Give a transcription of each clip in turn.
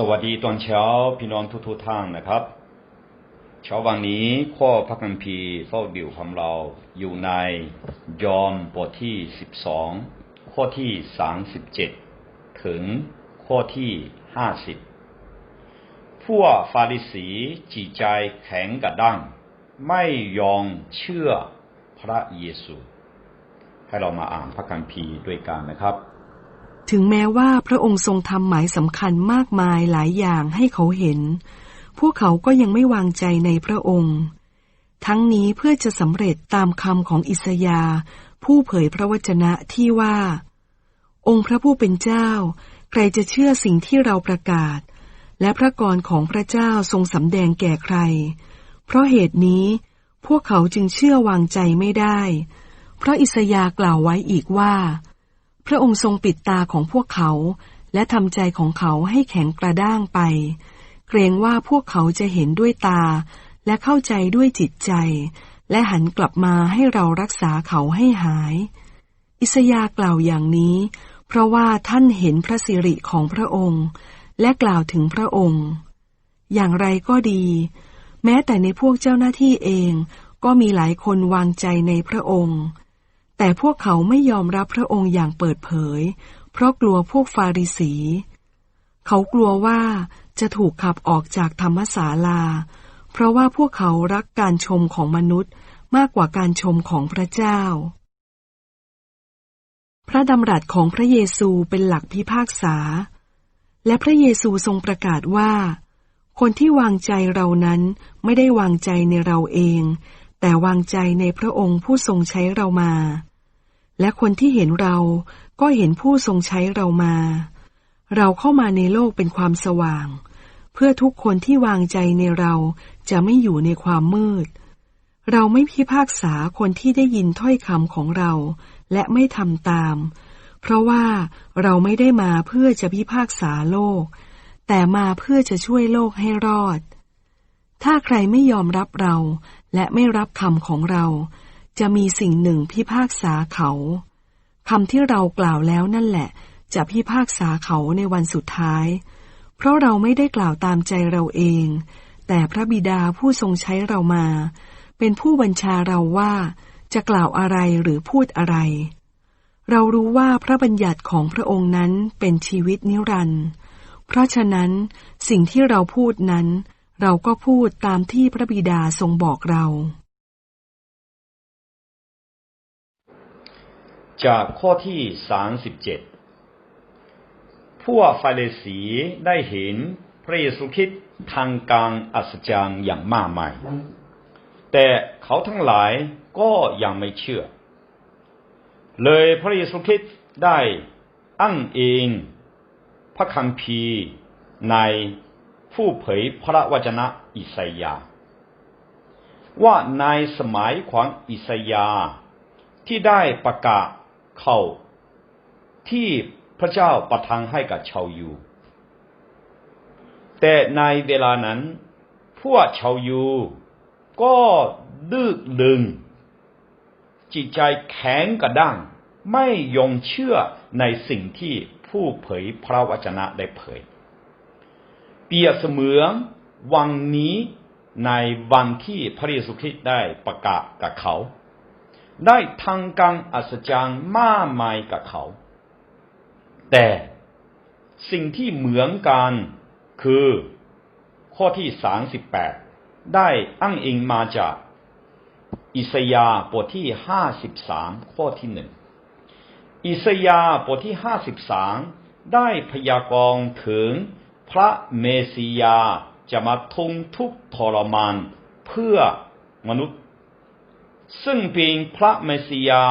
สวัสดีตอนเช้าพี่น้องทุกๆท่านนะครับ เช้าวันนี้ข้อพระคัมภีร์เฝ้าดิวของเราอยู่ในยอห์นบทที่สิบสองข้อที่สามสิบเจ็ดถึงข้อที่ห้าสิบพวกฟาริสีจิตใจแข็งกระด้างไม่ยอมเชื่อพระเยซู ให้เรามาอ่านพระคัมภีร์ด้วยกันนะครับ ถึงแม้ว่าพระองค์ทรงทำหมายสำคัญมากมายหลายอย่างให้เขาเห็น พวกเขาก็ยังไม่วางใจในพระองค์ ทั้งนี้เพื่อจะสำเร็จตามคำของอิสยาห์ผู้เผยพระวจนะที่ว่า องค์พระผู้เป็นเจ้า ใครจะเชื่อสิ่งที่เราประกาศ และพระกรของพระเจ้าทรงสำแดงแก่ใคร เพราะเหตุนี้ พวกเขาจึงเชื่อวางใจไม่ได้ เพราะอิสยาห์กล่าวไว้อีกว่า พระองค์ทรงปิดตาของพวกเขา และทำใจของเขาให้แข็งกระด้างไป เกรงว่าพวกเขาจะเห็นด้วยตา และเข้าใจด้วยจิตใจ และหันกลับมาให้เรารักษาเขาให้หาย อิสยากล่าวอย่างนี้ เพราะว่าท่านเห็นพระสิริของพระองค์ และกล่าวถึงพระองค์ อย่างไรก็ดี แม้แต่ในพวกเจ้าหน้าที่เองก็มีหลายคนวางใจในพระองค์ แต่พวกเขาไม่ยอมรับพระองค์อย่างเปิดเผย เพราะกลัวพวกฟาริสี เขากลัวว่าจะถูกขับออกจากธรรมศาลา เพราะว่าพวกเขารักการชมของมนุษย์มากกว่าการชมของพระเจ้า พระดำรัสของพระเยซูเป็นหลักพิพากษา และพระเยซูทรงประกาศว่า คนที่วางใจเรานั้นไม่ได้วางใจในเราเอง แต่วางใจในพระองค์ผู้ทรงใช้เรามา และคนที่เห็นเราก็เห็นผู้ทรงใช้เรามา เราเข้ามาในโลกเป็นความสว่าง เพื่อทุกคนที่วางใจในเราจะไม่อยู่ในความมืด เราไม่พิพากษาคนที่ได้ยินถ้อยคำของเรา และไม่ทำตาม เพราะว่าเราไม่ได้มาเพื่อจะพิพากษาโลก แต่มาเพื่อจะช่วยโลกให้รอด ถ้าใครไม่ยอมรับเราและไม่รับคำของเรา จะมีสิ่งหนึ่งพิพากษาเขาคำที่เรากล่าวแล้วนั่นแหละ จะพิพากษาเขาในวันสุดท้าย เพราะเราไม่ได้กล่าวตามใจเราเอง แต่พระบิดาผู้ทรงใช้เรามา เป็นผู้บัญชาเราว่า จะกล่าวอะไรหรือพูดอะไร เรารู้ว่าพระบัญญัติของพระองค์นั้นเป็นชีวิตนิรันดร์เพราะฉะนั้นสิ่งที่เราพูดนั้น เราก็พูดตามที่พระบิดาทรงบอกเรา จากข้อที่สสาิบเจ็ดพวกฟาริสีได้เห็นพระเยซูคริสต์ทางการอัศจรรย์อย่างมากมาย แต่เขาทั้งหลายก็ยังไม่เชื่อ เลยพระเยซูคริสต์ได้อ้างเองพระคัมภีร์ในผู้เผยพระวจนะอิสยาห์ว่าในสมัยของอิสยาห์ที่ได้ประกาศ เข้าที่พระเจ้าประทานให้กับชาวยู แต่ในเวลานั้น พวกชาวยูก็ดื้อดึง จิตใจแข็งกระด้าง ไม่ยอมเชื่อในสิ่งที่ผู้เผยพระวจนะได้เผย เปียเสมือนวันนี้ในวันที่พระเยซูคริสต์ได้ประกาศกับเขา ได้ทางการอัศจรรย์มากมายกับเขา แต่สิ่งที่เหมือนกันคือข้อที่สามสิบแปดได้อ้างอิงมาจาก อิสยาห์บทที่ห้าสิบสามข้อที่หนึ่งอิสยาห์บทที่ห้าสิบสามได้พยากรณ์ถึงพระเมสสิยาจะมาทนทุกทรมานเพื่อมนุษย์ ซึ่งเป็นพระเมสสิยา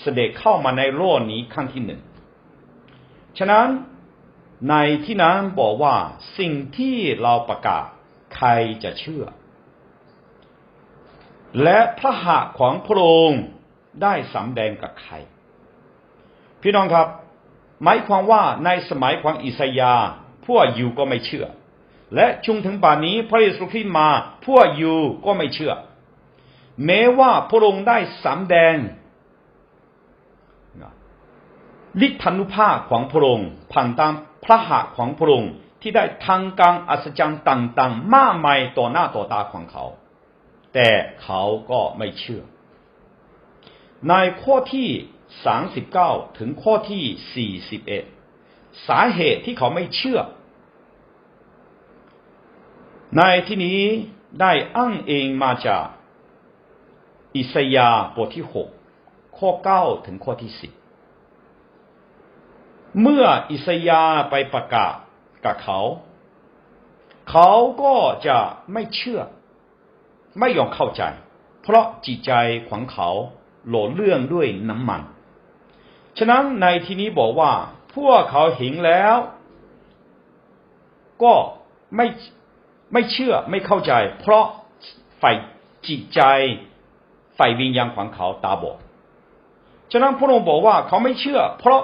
เสด็จเข้ามาในโลกนี้ครั้งที่หนึ่ง ฉะนั้นในที่นั้นบอกว่าสิ่งที่เราประกาศใครจะเชื่อ และพระหัตถ์ของพระองค์ได้สำแดงกับใคร พี่น้องครับ หมายความว่าในสมัยของอิสยาพวกยูก็ไม่เชื่อ และจนถึงป่านนี้พระเยซูคริสต์มาพวกยูก็ไม่เชื่อ แม้ว่าพระองค์ได้สำแดงฤทธานุภาพของพระองค์ผ่านตามพระหัตถ์ของพระองค์ที่ได้ทางการอัศจรรย์ต่างๆ มากมายต่อหน้าต่อตาของเขา แต่เขาก็ไม่เชื่อ ในข้อที่ 39 ถึงข้อที่ 41 สาเหตุที่เขาไม่เชื่อ ในที่นี้ได้อ้างเองมาจาก อิสยาบทที่6ข้อ9ถึงข้อที่10เมื่ออิสยาไปประกาศกับเขา เขาก็จะไม่เชื่อ ไม่ยอมเข้าใจ เพราะจิตใจของเขาหล่อเรื่องด้วยน้ำมัน ฉะนั้นในที่นี้บอกว่า พวกเขาเห็นแล้ว ก็ไม่ไม่เชื่อไม่เข้าใจ เพราะฝ่ายจิตใจ ฝ่ายวิญญาณของเขาตาบอดฉะนั้นพระองค์บอกว่าเขาไม่เชื่อ เพราะ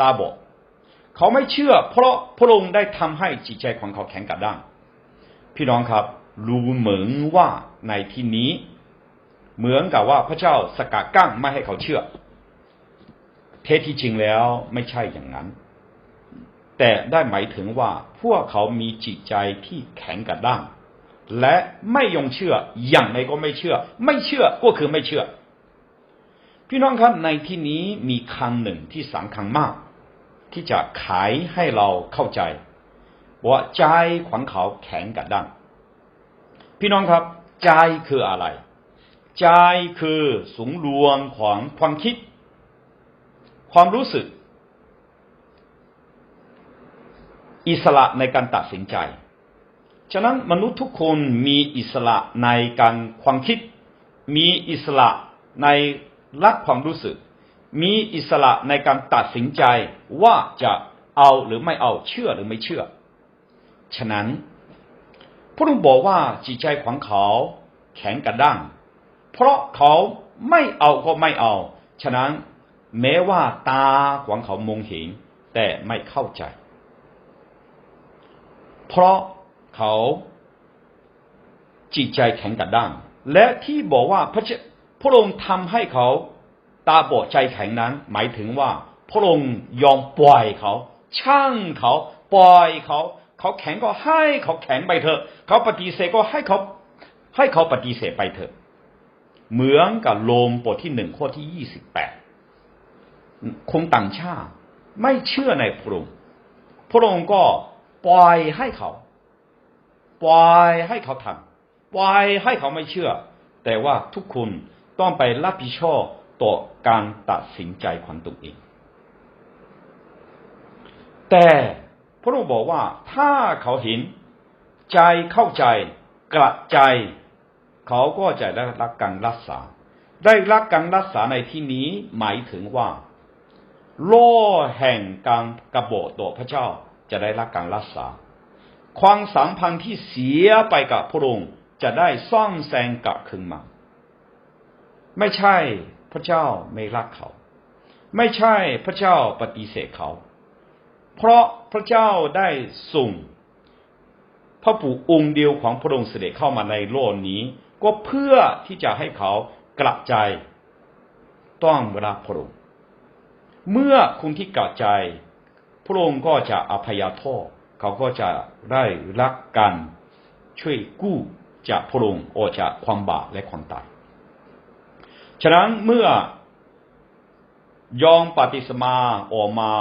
ตาบอดเขาไม่เชื่อ เพราะพระองค์ได้ทำให้จิตใจของเขาแข็งกระด้างพี่น้องครับ รู้เหมือนว่าในที่นี้ เหมือนกับว่าพระเจ้าสกัดกั้นไม่ให้เขาเชื่อ เทศที่จริงแล้วไม่ใช่อย่างนั้น แต่ได้หมายถึงว่าพวกเขามีจิตใจที่แข็งกระด้าง และไม่ยอมเชื่อ อย่างไรก็ไม่เชื่อ ไม่เชื่อก็คือไม่เชื่อ พี่น้องครับในที่นี้มีคำหนึ่งที่สำคัญมาก ที่จะขายให้เราเข้าใจ ว่าใจของเขาแข็งกระด้างพี่น้องครับ ใจคืออะไร ใจคือสูงรวงของความคิด ความรู้สึก อิสระในการตัดสินใจ ฉะนั้นมนุษย์ทุกคนมีอิสระในการความคิด มีอิสระในรักความรู้สึก มีอิสระในการตัดสินใจว่าจะเอาหรือไม่เอาเชื่อหรือไม่เชื่อ ฉะนั้นพระองค์บอกว่าจิตใจของเขาแข็งกระด้าง เพราะเขาไม่เอาก็ไม่เอา ฉะนั้นแม้ว่าตาของเขามองเห็นแต่ไม่เข้าใจ เพราะ เขาจิตใจแข็งกระด้าง และที่บอกว่าพระเจ้าพระองค์ทำให้เขาตาบอดใจแข็งนั้น หมายถึงว่า พระองค์ยอมปล่อยเขาช่างเขาปล่อยเขา เขาแข็งก็ให้เขาแข็งไปเถอะ เขาปฏิเสธก็ให้เขา ให้เขาปฏิเสธไปเถอะ เหมือนกับโลมบทที่หนึ่งข้อที่ยี่สิบแปดคนต่างชาติ ไม่เชื่อในพระองค์พระองค์ก็ปล่อยให้เขา ปล่อยให้เขาทำปล่อยให้เขาไม่เชื่อ แต่ว่าทุกคนต้องไปรับผิดชอบต่อการตัดสินใจของตัวเอง แต่พระองค์บอกว่าถ้าเขาเห็นใจเข้าใจกระใจ เขาก็จะได้รับการรักษา ได้รับการรักษาในที่นี้หมายถึงว่าโล่แห่งการกระโบดต่อพระเจ้าจะได้รับการรักษา ความสัมพันธ์ที่เสียไปกับพระองค์จะได้ซ่อมแซงกลับคืนมา ไม่ใช่พระเจ้าไม่รักเขา ไม่ใช่พระเจ้าปฏิเสธเขา เพราะพระเจ้าได้ส่งพระผู้องค์เดียวของพระองค์เสด็จเข้ามาในโลกนี้ ก็เพื่อที่จะให้เขากลับใจต้องรักพระองค์เมื่อคุณที่กลับใจพระองค์ก็จะอภัยโทษ เขาก็จะได้รักกันช่วยกู้จากพระองออกจากความบาปและความตาย ฉะนั้นเมื่อยอมปฏิสมาออกมา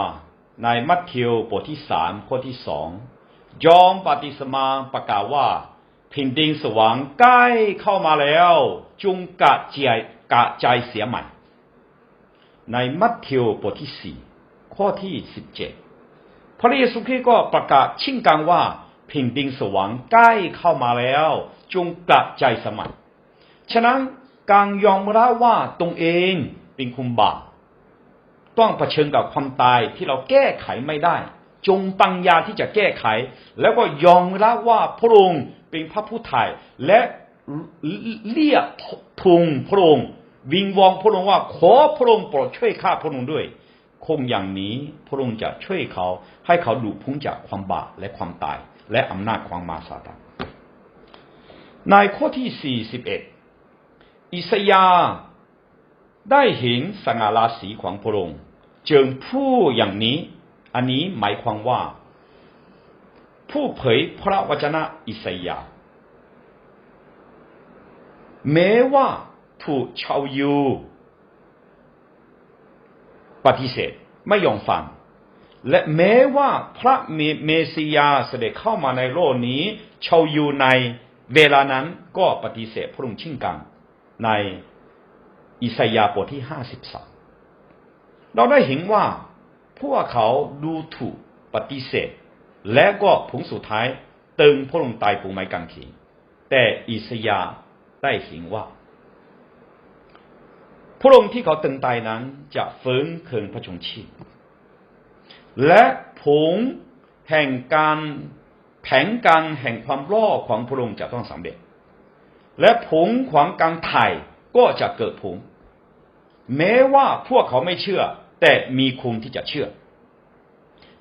ในมัทธิวบทที่สามข้อที่สองยอมปฏิสมาประกาศว่าแผ่นดินสว่างใกล้เข้ามาแล้ว จงกะใจกะใจเสียใหม่ ในมัทธิวบทที่สี่ข้อที่สิบเจ็ด พระเยซูคริสต์ก็ประกาศชิ่งกังว่าแผ่นดินสว่างใกล้เข้ามาแล้ว จงกะใจสมัยฉะนั้นการยอมรับว่าตรงเองเป็นคุมบาปต้องเผชิญกับความตายที่เราแก้ไขไม่ได้ จงปัญญาที่จะแก้ไข แล้วก็ยอมรับว่าพระองค์เป็นพระผู้ไถ่และเรียกทูงพระองค์วิงวองพระองค์ว่าขอพระองค์โปรดช่วยข้าพระองค์ด้วย คงอย่างนี้พระองค์จะช่วยเขา ให้เขาหลุดพ้นจากความบาปและความตาย และอำนาจของมาซาตานในข้อที่ 41 อิสยาห์ได้เห็นสง่าราศีของพระองค์จึงพูดอย่างนี้ อันนี้หมายความว่า ผู้เผยพระวจนะอิสยาห์แม้ว่าถูกชาวยู ปฏิเสธไม่ยอมฟัง และแม้ว่าพระเมสสิยาเสด็จเข้ามาในโลกนี้ ชาวยูในเวลานั้นก็ปฏิเสธพระองค์เช่นกัน ในอิสยาบทที่ห้าสิบสามเราได้เห็นว่าพวกเขาดูถูกปฏิเสธ และก็ผลสุดท้ายตึงพระองค์ตายปูไม้กางเขนแต่อิสยาได้เห็นว่า พระองค์ที่เขาตึงตายนั้นจะฟื้นคืนพระชนชีพ และผงแห่งการแผนการแห่งความรอดของพระองค์จะต้องสำเร็จ และผงของการไถ่ก็จะเกิดผงแม้ว่าพวกเขาไม่เชื่อ แต่มีคุณที่จะเชื่อ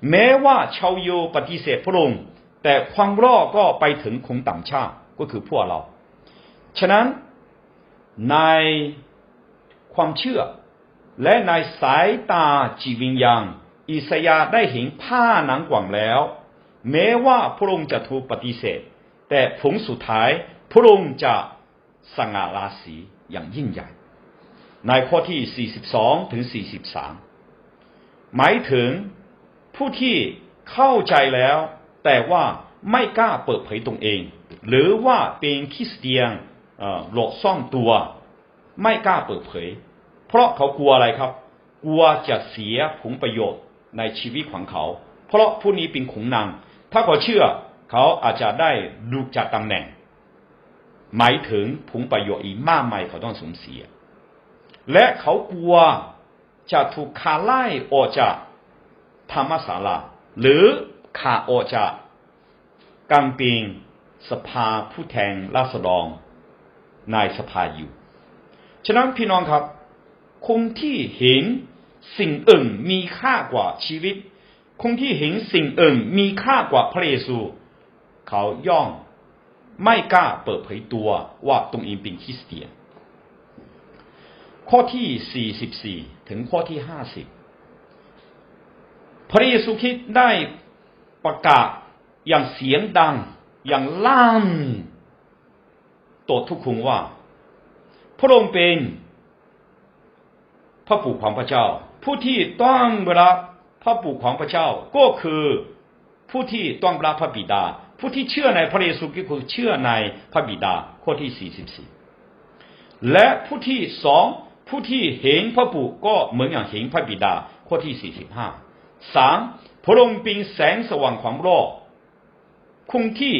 แม้ว่าชาวโยปฏิเสธพระองค์ แต่ความรอดก็ไปถึงคงต่ำชาติก็คือพวกเรา ฉะนั้นใน ความเชื่อ และในสายตาจิตวิญญาณอิสยาได้เห็นผ้าหนังกว่างแล้ว แม้ว่าพระองค์จะถูกปฏิเสธ แต่ผลสุดท้ายพระองค์จะสง่าราศีอย่างยิ่งใหญ่ ในข้อที่ 42 ถึง 43 หมายถึงผู้ที่เข้าใจแล้ว แต่ว่าไม่กล้าเปิดเผยตรงเอง หรือว่าเป็นคริสเตียนหลอกซ่อนตัว ไม่กล้าเปิดเผย เพราะเขากลัวอะไรครับ กลัวจะเสียผลประโยชน์ในชีวิตของเขา เพราะผู้นี้เป็นขุนนาง ถ้าเขาเชื่อเขาอาจจะได้ลูกจากตำแหน่ง หมายถึงผลประโยชน์อีกมากมายเขาต้องสูญเสีย และเขากลัวจะถูกขาไล่ออกจากธรรมศาลาหรือขาออกจากกำปิงสภาผู้แทนราษฎรนายสภาอยู่ ฉะนั้นพี่น้องครับ คนที่เห็นสิ่งอื่นมีค่ากว่าชีวิต คนที่เห็นสิ่งอื่นมีค่ากว่าพระเยซู เขาย่อมไม่กล้าเปิดเผยตัวว่าตรงเองเป็นคริสเตียน ข้อที่ 44 ถึงข้อที่ 50 พระเยซูคริสต์ได้ประกาศอย่างเสียงดัง อย่างลั่นต่อทุกคนว่า พระองค์เป็นพระปู่ของพระเจ้า ผู้ที่ต้องรับพระปู่ของพระเจ้าก็คือผู้ที่ต้องรับพระบิดา ผู้ที่เชื่อในพระเยซูคริสต์คือเชื่อในพระบิดาข้อที่ 44 และผู้ที่สองผู้ที่เห็นพระปู่ก็เหมือนอย่างเห็นพระบิดาข้อที่ 45สามพระองค์เป็นแสงสว่างของโลกคงที่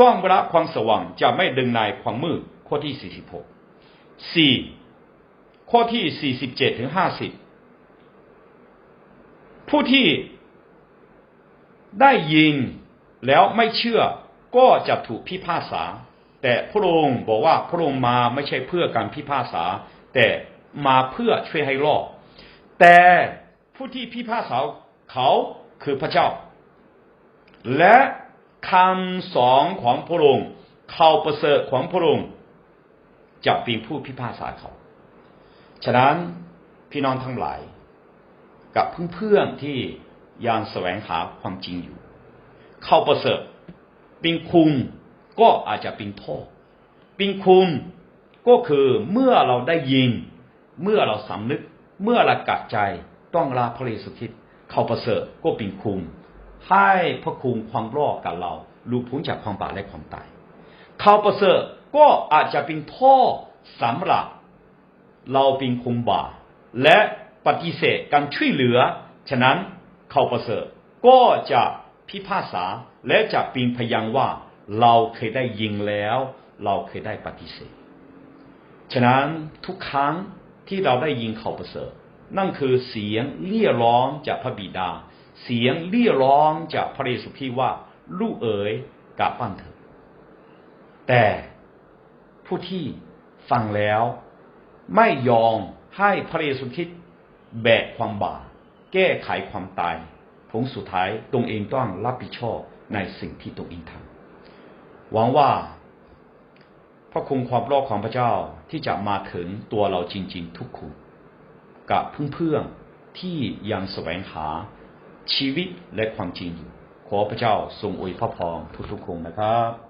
ต้องรับความสว่างจะไม่ดึงในความมืดข้อที่ 46 4ข้อที่47ถึง50ผู้ที่ได้ยินแล้วไม่เชื่อก็จะถูกพิพากษา แต่พระองค์บอกว่าพระองค์มาไม่ใช่เพื่อการพิพากษา แต่มาเพื่อช่วยให้รอดแต่ผู้ที่พิพากษาเขาคือพระเจ้า และคำสอนของพระองค์ข่าวประเสริฐของพระองค์ จะเป็นผู้พิพากษาเขา ฉะนั้นพี่น้องทั้งหลาย กับเพื่อนๆที่ยังแสวงหาความจริงอยู่ เข่าประเสริฐเป็นคุณก็อาจจะเป็นโทษเป็นคุณก็คือเมื่อเราได้ยิน เมื่อเราสำนึก เมื่อเรากัดใจต้องลาพระเยซูคริสต์ข่าประเสริฐก็เป็นคุณให้พระคุณความรอดกับเราหลุดพ้นจากความบาปและความตาย เข่าประเสริฐ ก็อาจจะเป็นท่อสำหรับเราเป็นคุมบาและปฏิเสธการช่วยเหลือ ฉะนั้นข่าวประเสริฐก็จะพิพากษาและจะเป็นพยานว่าเราเคยได้ยิงแล้ว เราเคยได้ปฏิเสธ ฉะนั้นทุกครั้งที่เราได้ยินข่าวประเสริฐ นั่นคือเสียงเรียร้องจากพระบิดา เสียงเรียร้องจากพระเยซูคริสต์ว่า ลูกเอ๋ยกลับบ้านเถอะแต่ ผู้ที่ฟังแล้ว ไม่ยอมให้พระเยซูคริสต์แบกความบาปแก้ไขความตายผลสุดท้ายตรงเองต้องรับผิดชอบในสิ่งที่ตรงเองทำหวังว่าพระคุณความรอดของพระเจ้าที่จะมาถึงตัวเราจริง ๆ ทุกคนกับเพื่อนๆที่ยังแสวงหาชีวิตและความจริงอยู่ขอพระเจ้าทรงอวยพระพรทุกๆคนนะครับ